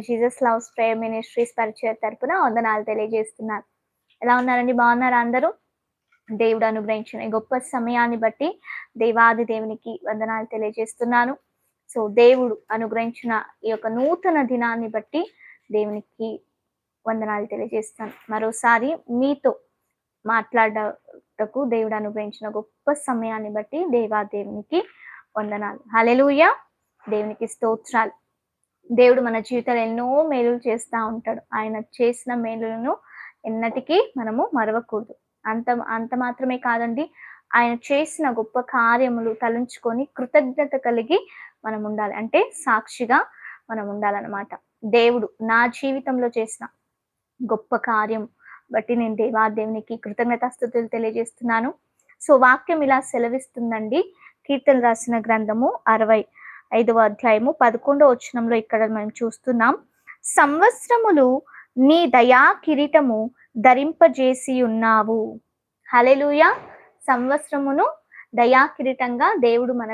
Jesus loves prayer ministries పరిచయ తరపున వందనాలు తెలియజేస్తున్నారు. ఎలా ఉన్నారండి? బాగున్నారు అందరూ? దేవుడు అనుగ్రహించిన ఈ గొప్ప సమయాన్ని బట్టి దేవాది దేవునికి వందనాలు తెలియజేస్తున్నాను. సో దేవుడు అనుగ్రహించిన ఈ యొక్క నూతన దినాన్ని బట్టి దేవునికి వందనాలు తెలియజేస్తాను. మరోసారి మీతో మాట్లాడటకు దేవుడు అనుగ్రహించిన గొప్ప సమయాన్ని బట్టి దేవా దేవునికి వందనాలు. హలెలుయ దేవునికి స్తోత్రాలు. దేవుడు మన జీవితాలు ఎన్నో మేలులు చేస్తూ ఉంటాడు. ఆయన చేసిన మేలులను ఎన్నటికీ మనము మరవకూడదు. అంత అంత మాత్రమే కాదండి. ఆయన చేసిన గొప్ప కార్యములు తలంచుకొని కృతజ్ఞత కలిగి మనం ఉండాలి. అంటే సాక్షిగా మనం ఉండాలన్నమాట. దేవుడు నా జీవితంలో చేసిన గొప్ప కార్యం బట్టి నేను దేవాదేవునికి కృతజ్ఞతాస్థుతులు తెలియజేస్తున్నాను. సో వాక్యం ఇలా సెలవిస్తుందండి. కీర్తన రాసిన గ్రంథము అరవై ఐదవ అధ్యాయము పదకొండవ వచనంలో ఇక్కడ మనం చూస్తున్నాం. సంవత్సరములు నీ దయా కిరీటము ధరింపజేసి ఉన్నావు. హలెలుయ సంవత్సరమును దయా కిరీటంగా దేవుడు మన